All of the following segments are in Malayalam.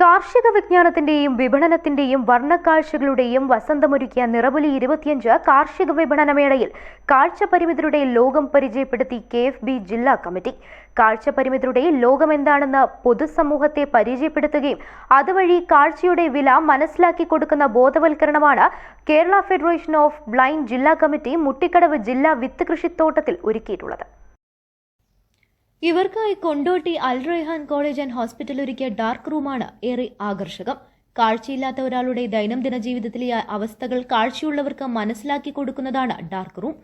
കാർഷിക വിജ്ഞാനത്തിന്റെയും വിപണനത്തിന്റെയും വർണക്കാഴ്ചകളുടെയും വസന്തമൊരുക്കിയ നിറപുലി ഇരുപത്തിയഞ്ച് കാർഷിക വിപണനമേളയിൽ കാഴ്ചപരിമിതരുടെ ലോകം പരിചയപ്പെടുത്തി കെ എഫ് ബി ജില്ലാ കമ്മിറ്റി. കാഴ്ചപരിമിതരുടെ ലോകം എന്താണെന്ന് പൊതുസമൂഹത്തെ പരിചയപ്പെടുത്തുകയും അതുവഴി കാഴ്ചയുടെ വില മനസ്സിലാക്കി കൊടുക്കുന്ന ബോധവൽക്കരണമാണ് കേരള ഫെഡറേഷൻ ഓഫ് ബ്ലൈൻഡ് ജില്ലാ കമ്മിറ്റി മുട്ടിക്കടവ് ജില്ലാ വിത്ത് കൃഷിത്തോട്ടത്തിൽ ഒരുക്കിയിട്ടുള്ളത്. ഇവർക്കായി Kondotty Al Rehan college and hospital ഒരുക്കിയ ഡാർക്ക് റൂമാണ് ഏറെ ആകർഷകം. കാഴ്ചയില്ലാത്ത ഒരാളുടെ ദൈനംദിന ജീവിതത്തിലെ അവസ്ഥകൾ കാഴ്ചയുള്ളവർക്ക് മനസ്സിലാക്കി കൊടുക്കുന്നതാണ് ഡാർക്ക് റൂം.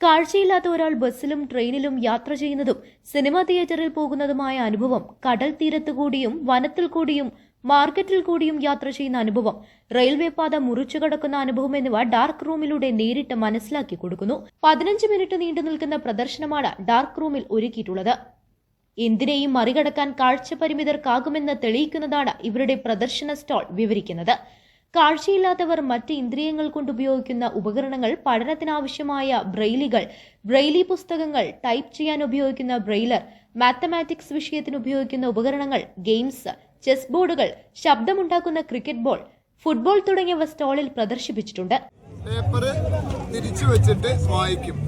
കാഴ്ചയില്ലാത്ത ഒരാൾ ബസ്സിലും ട്രെയിനിലും യാത്ര ചെയ്യുന്നതും സിനിമാ തിയേറ്ററിൽ പോകുന്നതുമായ അനുഭവം കടൽ തീരത്തു കൂടിയും വനത്തിൽ കൂടിയും മാർക്കറ്റിൽ കൂടിയും യാത്ര ചെയ്യുന്ന അനുഭവം റെയിൽവേ പാത മുറിച്ചു കടക്കുന്ന അനുഭവം എന്നിവ ഡാർക്ക് റൂമിലൂടെ നേരിട്ട് മനസ്സിലാക്കി കൊടുക്കുന്നു. പതിനഞ്ച് മിനിറ്റ് നീണ്ടു നിൽക്കുന്ന പ്രദർശനമാണ് ഡാർക്ക് റൂമിൽ ഒരുക്കിയിട്ടുള്ളത്. എന്തിനേയും മറികടക്കാൻ കാഴ്ചപരിമിതർക്കാകുമെന്ന് തെളിയിക്കുന്നതാണ് ഇവരുടെ പ്രദർശന സ്റ്റാൾ വിവരിക്കുന്നത്. കാഴ്ചയില്ലാത്തവർ മറ്റ് ഇന്ദ്രിയങ്ങൾ കൊണ്ട് ഉപയോഗിക്കുന്ന ഉപകരണങ്ങൾ പഠനത്തിനാവശ്യമായ ബ്രെയിലികൾ ബ്രെയിലി പുസ്തകങ്ങൾ ടൈപ്പ് ചെയ്യാൻ ഉപയോഗിക്കുന്ന ബ്രെയിലർ മാത്തമാറ്റിക്സ് വിഷയത്തിന് ഉപയോഗിക്കുന്ന ഉപകരണങ്ങൾ ഗെയിംസ് ചെസ് ബോർഡുകൾ ശബ്ദമുണ്ടാക്കുന്ന ക്രിക്കറ്റ് ബോൾ ഫുട്ബോൾ തുടങ്ങിയവ സ്റ്റാളിൽ പ്രദർശിപ്പിച്ചിട്ടുണ്ട്. പേപ്പർ തിരിച്ചു വെച്ചിട്ട് വായിക്കും.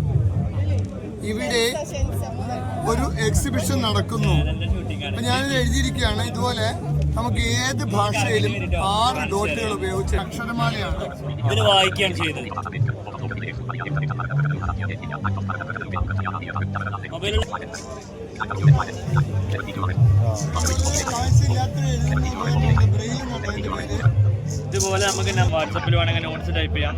ഇവിടെ ഒരു എക്സിബിഷൻ നടക്കുന്നു. ഞാൻ എഴുതിയിരിക്കുകയാണ്. ഇതുപോലെ നമുക്ക് ഏത് ഭാഷയിലും ആറ് ഡോട്ടുകൾ ഉപയോഗിച്ച് അക്ഷരമാലയാണ് ഇതിന് വായിക്കുകയാണ് ചെയ്തത് ഇതുപോലെ നമുക്ക് വാട്സപ്പിൽ വേണമെങ്കിൽ നോട്ട്സ് ടൈപ്പ് ചെയ്യാം.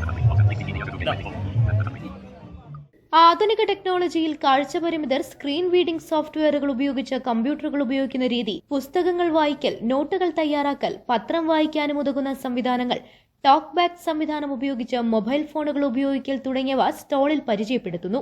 ആധുനിക ടെക്നോളജിയിൽ കാഴ്ചപരിമിതർ സ്ക്രീൻ റീഡിംഗ് സോഫ്റ്റ്വെയറുകൾ ഉപയോഗിച്ച് കമ്പ്യൂട്ടറുകൾ ഉപയോഗിക്കുന്ന രീതി പുസ്തകങ്ങൾ വായിക്കൽ നോട്ടുകൾ തയ്യാറാക്കൽ പത്രം വായിക്കാനും ഉതകുന്ന സംവിധാനങ്ങൾ ടോക്ക് ബാക്ക് സംവിധാനം ഉപയോഗിച്ച് മൊബൈൽ ഫോണുകൾ ഉപയോഗിക്കൽ തുടങ്ങിയവ സ്റ്റോളിൽ പരിചയപ്പെടുത്തുന്നു.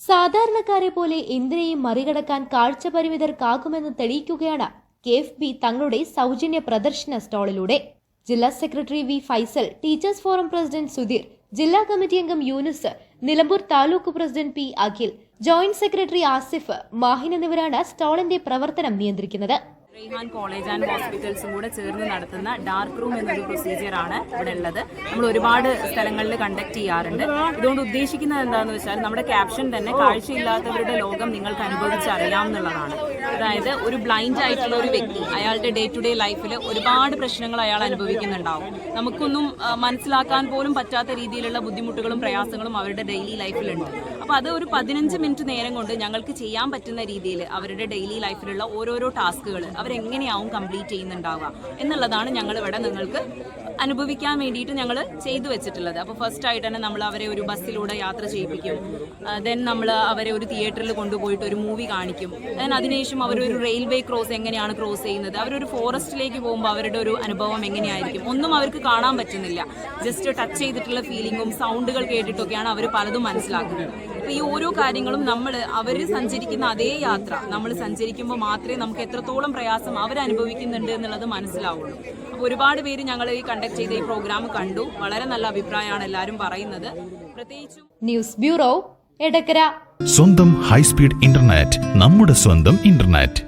സാധാരണക്കാരെ പോലെ എന്തിനേയും മറികടക്കാൻ കാഴ്ചപരിമിതർക്കാകുമെന്ന് തെളിയിക്കുകയാണ് കെ എഫ് ബി തങ്ങളുടെ സൗജന്യ പ്രദർശന സ്റ്റോളിലൂടെ. ജില്ലാ secretary V Faisal teachers forum president Sudheer ജില്ലാ കമ്മിറ്റി അംഗം Yunus Nilambur taluk president P Akhil joint secretary Asif Mahin എന്നിവരാണ് സ്റ്റാളിന്റെ പ്രവർത്തനം നിയന്ത്രിക്കുന്നത്. റെയ്ഹാൻ കോളേജ് ആൻഡ് ഹോസ്പിറ്റൽസും കൂടെ ചേർന്ന് നടത്തുന്ന ഡാർക്ക് റൂം എന്നൊരു പ്രൊസീജിയർ ആണ് ഇവിടെ ഉള്ളത്. നമ്മൾ ഒരുപാട് സ്ഥലങ്ങളിൽ കണ്ടക്ട് ചെയ്യാറുണ്ട്. ഇതുകൊണ്ട് ഉദ്ദേശിക്കുന്നത് എന്താണെന്ന് വെച്ചാൽ നമ്മുടെ ക്യാപ്ഷൻ തന്നെ കാഴ്ചയില്ലാത്തവരുടെ ലോകം നിങ്ങൾക്ക് അനുഭവിച്ചറിയാം എന്നുള്ളതാണ്. അതായത് ഒരു ബ്ലൈൻഡ് ആയിട്ടുള്ള ഒരു വ്യക്തി അയാളുടെ ഡേ ടു ഡേ ലൈഫിൽ ഒരുപാട് പ്രശ്നങ്ങൾ അയാൾ അനുഭവിക്കുന്നുണ്ടാവും. നമുക്കൊന്നും മനസ്സിലാക്കാൻ പോലും പറ്റാത്ത രീതിയിലുള്ള ബുദ്ധിമുട്ടുകളും പ്രയാസങ്ങളും അവരുടെ ഡെയിലി ലൈഫിലുണ്ട് അപ്പോൾ അത് ഒരു പതിനഞ്ച് മിനിറ്റ് നേരം കൊണ്ട് ഞങ്ങൾക്ക് ചെയ്യാൻ പറ്റുന്ന രീതിയിൽ അവരുടെ ഡെയിലി ലൈഫിലുള്ള ഓരോരോ ടാസ്കുകൾ അവരെങ്ങനെയാവും കംപ്ലീറ്റ് ചെയ്യുന്നുണ്ടാവുക എന്നുള്ളതാണ് ഞങ്ങൾ ഇവിടെ നിങ്ങൾക്ക് അനുഭവിക്കാൻ വേണ്ടിയിട്ട് ഞങ്ങൾ ചെയ്തു വെച്ചിട്ടുള്ളത്. അപ്പോൾ ഫസ്റ്റ് ആയിട്ട് തന്നെ നമ്മൾ അവരെ ഒരു ബസ്സിലൂടെ യാത്ര ചെയ്യിപ്പിക്കും. ദെൻ നമ്മൾ അവരെ ഒരു തിയേറ്ററിൽ കൊണ്ടുപോയിട്ട് ഒരു മൂവി കാണിക്കും. ദെൻ അതിനുശേഷം അവരൊരു റെയിൽവേ ക്രോസ് എങ്ങനെയാണ് ക്രോസ് ചെയ്യുന്നത്? അവരൊരു ഫോറസ്റ്റിലേക്ക് പോകുമ്പോൾ അവരുടെ ഒരു അനുഭവം എങ്ങനെയായിരിക്കും? ഒന്നും അവർക്ക് കാണാൻ പറ്റുന്നില്ല. ജസ്റ്റ് ടച്ച് ചെയ്തിട്ടുള്ള ഫീലിങ്ങും സൗണ്ടുകൾ കേട്ടിട്ടൊക്കെയാണ് അവർ പലതും മനസ്സിലാക്കുന്നത്. അപ്പോൾ ഈ ഓരോ കാര്യങ്ങളും നമ്മൾ അവർ സഞ്ചരിക്കുന്ന അതേ യാത്ര നമ്മൾ സഞ്ചരിക്കുമ്പോൾ മാത്രമേ നമുക്ക് എത്രത്തോളം പ്രയാസം അവർ അനുഭവിക്കുന്നുണ്ട് എന്നുള്ളത് മനസ്സിലാവുള്ളൂ. അപ്പോൾ ഒരുപാട് പേര് ഞങ്ങൾ ഈ കണ്ടക്ട് ചെയ്ത ഈ പ്രോഗ്രാം കണ്ടു. വളരെ നല്ല അഭിപ്രായമാണ് എല്ലാവരും പറയുന്നത്. പ്രത്യേകിച്ചും ന്യൂസ് ബ്യൂറോ എടക്കര. സ്വന്തം ഹൈസ്പീഡ് ഇന്റർനെറ്റ് നമ്മുടെ സ്വന്തം ഇന്റർനെറ്റ്